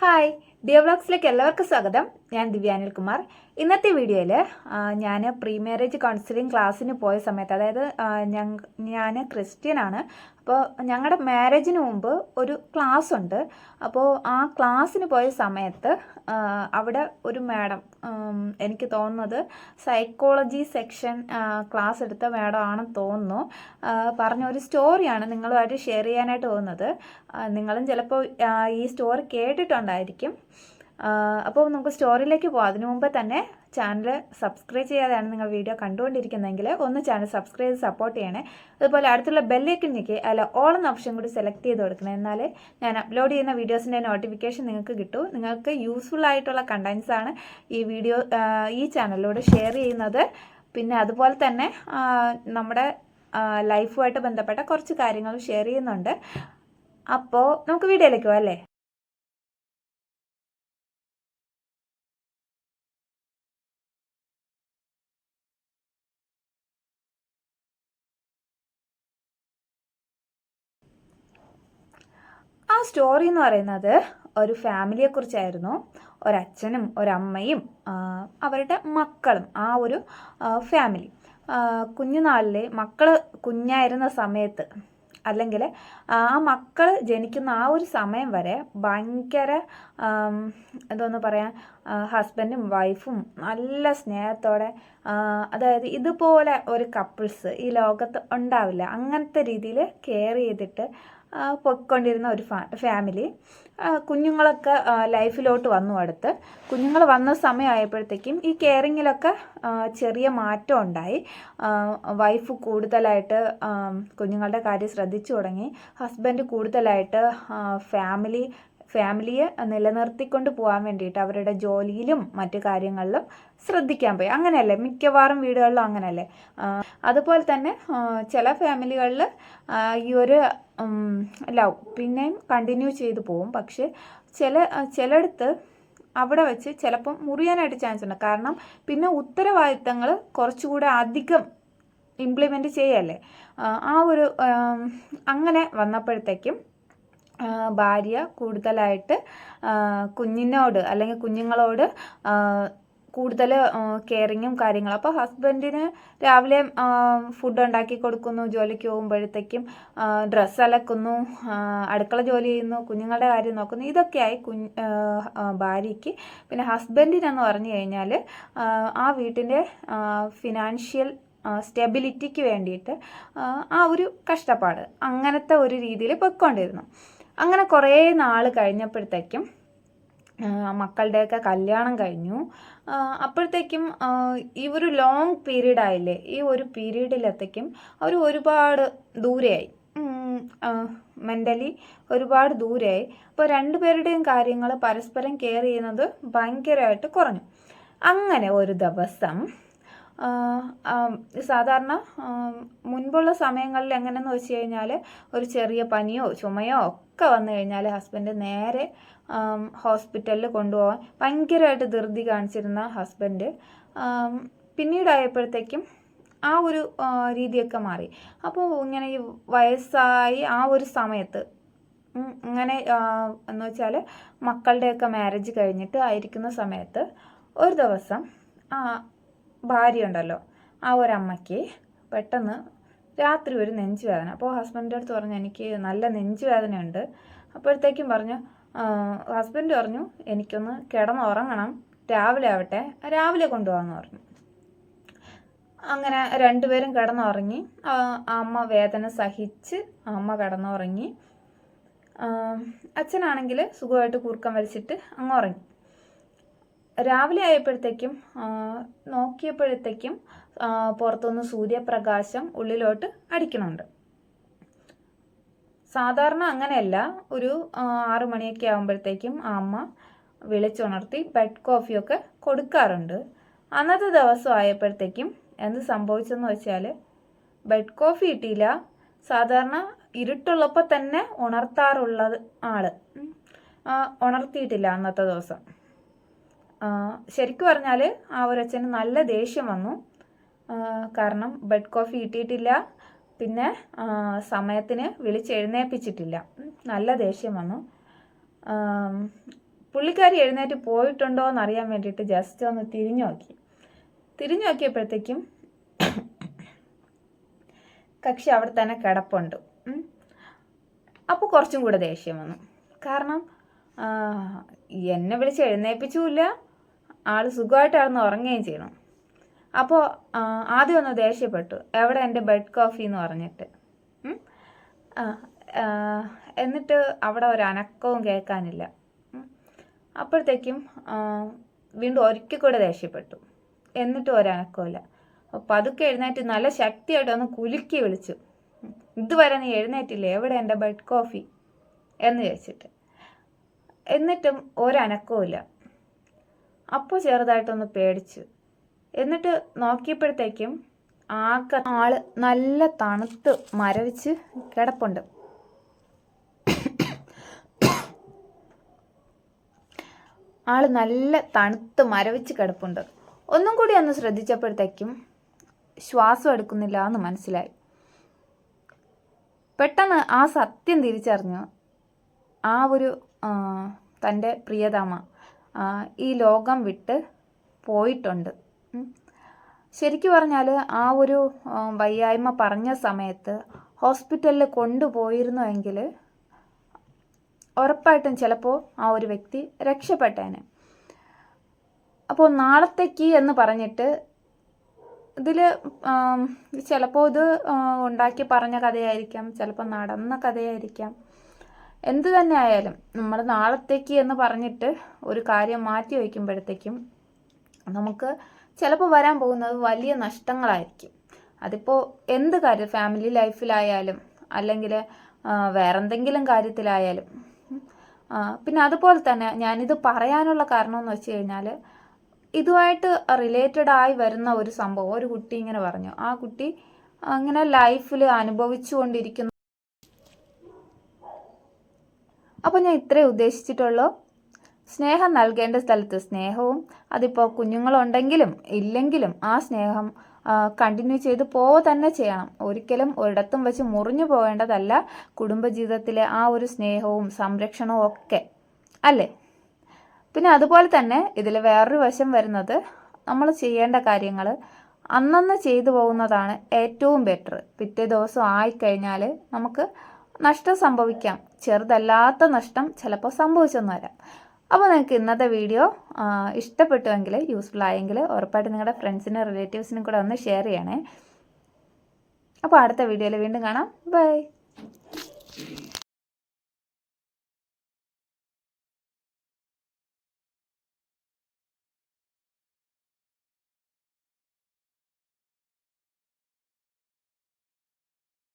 Hi, dear വ്ളോഗ്സിലേക്ക് എല്ലാവർക്കും സ്വാഗതം. ഞാൻ ദിവ്യാനിൽ കുമാർ ഇന്നത്തെ വീഡിയോയിൽ ഞാൻ പ്രീ മാരേജ് കൗൺസിലിംഗ് ക്ലാസ്സിന് പോയ സമയത്ത് അതായത് ഞാൻ ക്രിസ്ത്യൻ ആണ് അപ്പോൾ ഞങ്ങളുടെ മാരേജിന് മുമ്പ് ഒരു ക്ലാസ് ഉണ്ട് അപ്പോൾ ആ ക്ലാസ്സിന് പോയ സമയത്ത് അവിടെ ഒരു മാഡം എനിക്ക് തോന്നുന്നത് സൈക്കോളജി സെക്ഷൻ ക്ലാസ് എടുത്ത മാഡം ആണെന്ന് തോന്നുന്നു. പറഞ്ഞ ഒരു സ്റ്റോറിയാണ് നിങ്ങളുമായിട്ട് ഷെയർ ചെയ്യാനായിട്ട് പോകുന്നത്. നിങ്ങളും ചിലപ്പോൾ ഈ സ്റ്റോറി കേട്ടിട്ടുണ്ടായിരിക്കും. അപ്പോൾ നമുക്ക് സ്റ്റോറിയിലേക്ക് പോകാം അതിനു മുമ്പ് തന്നെ ചാനൽ സബ്സ്ക്രൈബ് ചെയ്യാതെയാണ് നിങ്ങൾ വീഡിയോ കണ്ടുകൊണ്ടിരിക്കുന്നതെങ്കിൽ ഒന്ന് ചാനൽ സബ്സ്ക്രൈബ് ചെയ്ത് സപ്പോർട്ട് ചെയ്യണേ. അതുപോലെ അടുത്തുള്ള ബെല്ലേക്ക് ഞെക്കി അല്ല ഓൾ എന്ന ഓപ്ഷൻ കൂടി സെലക്ട് ചെയ്ത് കൊടുക്കണം. എന്നാലേ ഞാൻ അപ്ലോഡ് ചെയ്യുന്ന വീഡിയോസിന്റെ നോട്ടിഫിക്കേഷൻ നിങ്ങൾക്ക് കിട്ടൂ. നിങ്ങൾക്ക് യൂസ്ഫുൾ ആയിട്ടുള്ള കണ്ടൻസാണ് ഈ വീഡിയോ ഈ ചാനലിലൂടെ ഷെയർ ചെയ്യുന്നത്. പിന്നെ അതുപോലെ തന്നെ നമ്മുടെ ലൈഫുമായിട്ട് ബന്ധപ്പെട്ട കുറച്ച് കാര്യങ്ങൾ ഷെയർ ചെയ്യുന്നുണ്ട്. അപ്പോൾ നമുക്ക് വീഡിയോയിലേക്ക് പോകാം അല്ലേ? സ്റ്റോറി എന്ന് പറയുന്നത് ഒരു ഫാമിലിയെ കുറിച്ചായിരുന്നു. ഒരച്ഛനും ഒരമ്മയും അവരുടെ മക്കളും ആ ഒരു ഫാമിലി കുഞ്ഞുനാളിലെ മക്കൾ കുഞ്ഞായിരുന്ന സമയത്ത് അല്ലെങ്കിൽ ആ മക്കൾ ജനിക്കുന്ന ആ ഒരു സമയം വരെ ഭയങ്കര എന്തോന്ന് പറയാൻ ഹസ്ബൻഡും വൈഫും നല്ല സ്നേഹത്തോടെ അതായത് ഇതുപോലെ ഒരു കപ്പിൾസ് ഈ ലോകത്ത് ഉണ്ടാവില്ല. അങ്ങനത്തെ രീതിയിൽ കെയർ ചെയ്തിട്ട് പൊയ്ക്കൊണ്ടിരുന്ന ഒരു ഫാമിലി കുഞ്ഞുങ്ങളൊക്കെ ലൈഫിലോട്ട് വന്നു അടുത്ത്. കുഞ്ഞുങ്ങൾ വന്ന സമയമായപ്പോഴത്തേക്കും ഈ കെയറിങ്ങിലൊക്കെ ചെറിയ മാറ്റം ഉണ്ടായി. വൈഫ് കൂടുതലായിട്ട് കുഞ്ഞുങ്ങളുടെ കാര്യം ശ്രദ്ധിച്ചു തുടങ്ങി. ഹസ്ബൻഡ് കൂടുതലായിട്ട് ഫാമിലി ഫാമിലിയെ നിലനിർത്തിക്കൊണ്ട് പോകാൻ വേണ്ടിയിട്ട് അവരുടെ ജോലിയിലും മറ്റു കാര്യങ്ങളിലും ശ്രദ്ധിക്കാൻ പോയി. അങ്ങനെയല്ലേ? മിക്കവാറും വീടുകളിലും അങ്ങനെയല്ലേ? അതുപോലെ തന്നെ ചില ഫാമിലികളിൽ ഈ ഒരു ലവ് പിന്നെയും കണ്ടിന്യൂ ചെയ്തു പോകും പക്ഷേ ചില ചിലയിടത്ത് അവിടെ വെച്ച് ചിലപ്പം മുറിയാനായിട്ട് ചാൻസ് ഉണ്ട്. കാരണം പിന്നെ ഉത്തരവാദിത്തങ്ങൾ കുറച്ചുകൂടെ അധികം ഇംപ്ലിമെന്റ് ചെയ്യല്ലേ? ആ, ഒരു അങ്ങനെ വന്നപ്പോഴത്തേക്കും ഭാര്യ കൂടുതലായിട്ട് കുഞ്ഞിനോട് അല്ലെങ്കിൽ കുഞ്ഞുങ്ങളോട് കൂടുതൽ കെയറിങ്ങും കാര്യങ്ങളും. അപ്പോൾ ഹസ്ബൻഡിന് രാവിലെ ഫുഡ് ഉണ്ടാക്കി കൊടുക്കുന്നു ജോലിക്ക് പോകുമ്പോഴത്തേക്കും ഡ്രസ്സ് അലക്കുന്നു അടുക്കള ജോലി ചെയ്യുന്നു കുഞ്ഞുങ്ങളുടെ കാര്യം നോക്കുന്നു. ഇതൊക്കെയായി കുഞ്ഞ് ഭാര്യയ്ക്ക്. പിന്നെ ഹസ്ബൻഡിനെന്ന് പറഞ്ഞു കഴിഞ്ഞാൽ ആ, വീട്ടിന്റെ ഫിനാൻഷ്യൽ സ്റ്റെബിലിറ്റിക്ക് വേണ്ടിയിട്ട് ആ ഒരു കഷ്ടപ്പാട് അങ്ങനത്തെ ഒരു രീതിയിൽ പൊയ്ക്കൊണ്ടിരുന്നു. അങ്ങനെ കുറേ നാൾ കഴിഞ്ഞപ്പോഴത്തേക്കും മക്കളുടെയൊക്കെ കല്യാണം കഴിഞ്ഞു. അപ്പോഴത്തേക്കും ഈ ഒരു ലോങ് പീരീഡ് ആയില്ലേ ഈ ഒരു പീരീഡിലെത്തേക്കും അവർ ഒരുപാട് ദൂരെയായി. മെന്റലി ഒരുപാട് ദൂരെയായി. അപ്പോൾ രണ്ടുപേരുടെയും കാര്യങ്ങൾ പരസ്പരം കെയർ ചെയ്യുന്നത് ഭയങ്കരമായിട്ട് കുറഞ്ഞു. അങ്ങനെ ഒരു ദിവസം സാധാരണ മുൻപുള്ള സമയങ്ങളിൽ എങ്ങനെയെന്ന് വെച്ച് കഴിഞ്ഞാൽ ഒരു ചെറിയ പനിയോ ചുമയോ ഒക്കെ വന്നു കഴിഞ്ഞാൽ ഹസ്ബൻഡ് നേരെ ഹോസ്പിറ്റലിൽ കൊണ്ടുപോകാൻ ഭയങ്കരമായിട്ട് ധൃതി കാണിച്ചിരുന്ന ഹസ്ബൻഡ്. പിന്നീടായപ്പോഴത്തേക്കും ആ ഒരു രീതിയൊക്കെ മാറി. അപ്പോൾ ഇങ്ങനെ ഈ വയസ്സായി ആ ഒരു സമയത്ത് ഇങ്ങനെ എന്ന് വെച്ചാൽ മക്കളുടെയൊക്കെ മാരേജ് കഴിഞ്ഞിട്ട് ആയിരിക്കുന്ന സമയത്ത് ഒരു ദിവസം ഭാര്യ ഉണ്ടല്ലോ ആ ഒരമ്മയ്ക്ക് പെട്ടെന്ന് രാത്രി ഒരു നെഞ്ചുവേദന. അപ്പോൾ ഹസ്ബൻഡിന്റെ അടുത്ത് പറഞ്ഞു എനിക്ക് നല്ല നെഞ്ചുവേദനയുണ്ട്. അപ്പോഴത്തേക്കും പറഞ്ഞു ഹസ്ബൻഡ് പറഞ്ഞു എനിക്കൊന്ന് കിടന്ന് ഉറങ്ങണം. രാവിലെ ആവട്ടെ രാവിലെ കൊണ്ടുപോകാമെന്ന് പറഞ്ഞു. അങ്ങനെ രണ്ടുപേരും കിടന്നുറങ്ങി. അമ്മ വേദന സഹിച്ച് അമ്മ കിടന്നുറങ്ങി. അച്ഛനാണെങ്കിൽ സുഖമായിട്ട് കൂർക്കം വലിച്ചിട്ട് അങ്ങ് ഉറങ്ങി. രാവിലെ ആയപ്പോഴത്തേക്കും നോക്കിയപ്പോഴത്തേക്കും പുറത്തുനിന്ന് സൂര്യപ്രകാശം ഉള്ളിലോട്ട് അടിക്കുന്നുണ്ട്. സാധാരണ അങ്ങനെയല്ല. ഒരു ആറു മണിയൊക്കെ ആകുമ്പോഴത്തേക്കും അമ്മ വിളിച്ചുണർത്തി ബെഡ് കോഫിയൊക്കെ കൊടുക്കാറുണ്ട്. അന്നത്തെ ദിവസം ആയപ്പോഴത്തേക്കും എന്ത് സംഭവിച്ചെന്ന് വെച്ചാൽ ബെഡ് കോഫി കിട്ടിയില്ല. സാധാരണ ഇരുട്ടുള്ളപ്പോൾ തന്നെ ഉണർത്താറുള്ളത് ആൾ ഉണർത്തിയിട്ടില്ല അന്നത്തെ ദിവസം. ശരിക്കും പറഞ്ഞാൽ ആ ഒരച്ഛന് നല്ല ദേഷ്യം വന്നു. കാരണം ബെഡ് കോഫി കിട്ടിയിട്ടില്ല. പിന്നെ സമയത്തിന് വിളിച്ചെഴുന്നേൽപ്പിച്ചിട്ടില്ല നല്ല ദേഷ്യം വന്നു. പുള്ളിക്കാരി എഴുന്നേറ്റ് പോയിട്ടുണ്ടോ എന്നറിയാൻ വേണ്ടിയിട്ട് ജസ്റ്റ് ഒന്ന് തിരിഞ്ഞു നോക്കി. തിരിഞ്ഞു നോക്കിയപ്പോഴത്തേക്കും കക്ഷി അവിടെ തന്നെ കിടപ്പുണ്ട്. അപ്പോൾ കുറച്ചും കൂടെ ദേഷ്യം വന്നു. കാരണം എന്നെ വിളിച്ച് എഴുന്നേൽപ്പിച്ചുമില്ല ആൾ സുഖമായിട്ടാണ് ഉറങ്ങുകയും ചെയ്യണം. അപ്പോൾ ആദ്യം ഒന്ന് ദേഷ്യപ്പെട്ടു. എവിടെ എന്റെ ബെഡ് കോഫി എന്ന് പറഞ്ഞിട്ട്? എന്നിട്ട് അവിടെ ഒരു അനക്കവും കേൾക്കാനില്ല. അപ്പോഴത്തേക്കും വീണ്ടും ഒരിക്കൽ കൂടെ ദേഷ്യപ്പെട്ടു. എന്നിട്ടും ഒരനക്കമില്ല പതുക്കെ എഴുന്നേറ്റ് നല്ല ശക്തിയായിട്ട് ഒന്ന് കുലുക്കി വിളിച്ചു. ഇതുവരെ നീ എഴുന്നേറ്റില്ലേ? എവിടെ എന്റെ ബെഡ് കോഫി എന്ന് ചോദിച്ചിട്ട്. എന്നിട്ടും ഒരനക്കവുമില്ല അപ്പോൾ ചെറുതായിട്ടൊന്ന് പേടിച്ചു. എന്നിട്ട് നോക്കിയപ്പോഴത്തേക്കും ആക്ക ആൾ നല്ല തണുത്ത് മരവിച്ച് കിടപ്പുണ്ട്. ആൾ നല്ല തണുത്ത് മരവിച്ച് കിടപ്പുണ്ട്. ഒന്നും കൂടി ഒന്ന് ശ്രദ്ധിച്ചപ്പോഴത്തേക്കും ശ്വാസം എടുക്കുന്നില്ല എന്ന് മനസ്സിലായി. പെട്ടെന്ന് ആ സത്യം തിരിച്ചറിഞ്ഞു. ആ ഒരു തന്റെ പ്രിയതമ. ഈ ലോകം വിട്ട് പോയിട്ടുണ്ട്. ശരിക്കു പറഞ്ഞാൽ ആ ഒരു വയ്യായ്മ പറഞ്ഞ സമയത്ത് ഹോസ്പിറ്റലിൽ കൊണ്ടുപോയിരുന്നു എങ്കിൽ ഉറപ്പായിട്ടും ചിലപ്പോൾ ആ ഒരു വ്യക്തി രക്ഷപ്പെട്ടേനെ. അപ്പോൾ നാളത്തേക്ക് എന്ന് പറഞ്ഞിട്ട് ഇതിൽ ചിലപ്പോൾ ഇത് ഉണ്ടാക്കി പറഞ്ഞ കഥയായിരിക്കാം ചിലപ്പോൾ നടന്ന കഥയായിരിക്കാം. എന്ത് തന്നെ ആയാലും നമ്മൾ നാളത്തേക്ക് എന്ന് പറഞ്ഞിട്ട് ഒരു കാര്യം മാറ്റി വയ്ക്കുമ്പോഴത്തേക്കും നമുക്ക് ചിലപ്പോൾ വരാൻ പോകുന്നത് വലിയ നഷ്ടങ്ങളായിരിക്കും. അതിപ്പോൾ എന്ത് കാര്യം ഫാമിലി ലൈഫിലായാലും അല്ലെങ്കിൽ വേറെന്തെങ്കിലും കാര്യത്തിലായാലും പിന്നെ അതുപോലെ തന്നെ ഞാനിത് പറയാനുള്ള കാരണം എന്ന് വെച്ച് കഴിഞ്ഞാൽ ഇതുമായിട്ട് റിലേറ്റഡ് ആയി വരുന്ന ഒരു സംഭവം ഒരു കുട്ടി ഇങ്ങനെ പറഞ്ഞു. ആ കുട്ടി അങ്ങനെ ലൈഫിൽ അനുഭവിച്ചുകൊണ്ടിരിക്കുന്ന അപ്പോൾ ഞാൻ ഇത്രേ ഉദ്ദേശിച്ചിട്ടുള്ളൂ. സ്നേഹം നൽകേണ്ട സ്ഥലത്ത് സ്നേഹവും അതിപ്പോൾ കുഞ്ഞുങ്ങളുണ്ടെങ്കിലും ഇല്ലെങ്കിലും ആ സ്നേഹം കണ്ടിന്യൂ ചെയ്ത് പോവുക തന്നെ ചെയ്യണം. ഒരിക്കലും ഒരിടത്തും വെച്ച് മുറിഞ്ഞു പോകേണ്ടതല്ല കുടുംബജീവിതത്തിലെ ആ ഒരു സ്നേഹവും സംരക്ഷണവും ഒക്കെ. അല്ലേ? പിന്നെ അതുപോലെ തന്നെ ഇതിൽ വേറൊരു വശം വരുന്നത് നമ്മൾ ചെയ്യേണ്ട കാര്യങ്ങൾ അന്നന്ന് ചെയ്തു പോകുന്നതാണ് ഏറ്റവും ബെറ്റർ പിറ്റേ ദിവസം ആയിക്കഴിഞ്ഞാൽ നമുക്ക് നഷ്ടം സംഭവിക്കാം. ചെറുതല്ലാത്ത നഷ്ടം ചിലപ്പോൾ സംഭവിച്ചെന്ന് വരാം. അപ്പോൾ നിങ്ങൾക്ക് ഇന്നത്തെ വീഡിയോ ഇഷ്ടപ്പെട്ടുവെങ്കിൽ യൂസ്ഫുൾ ആയെങ്കിൽ ഉറപ്പായിട്ട് നിങ്ങളുടെ ഫ്രണ്ട്സിനും റിലേറ്റീവ്സിനും കൂടെ ഒന്ന് ഷെയർ ചെയ്യണേ. അപ്പോൾ അടുത്ത വീഡിയോയിൽ വീണ്ടും കാണാം. ബൈ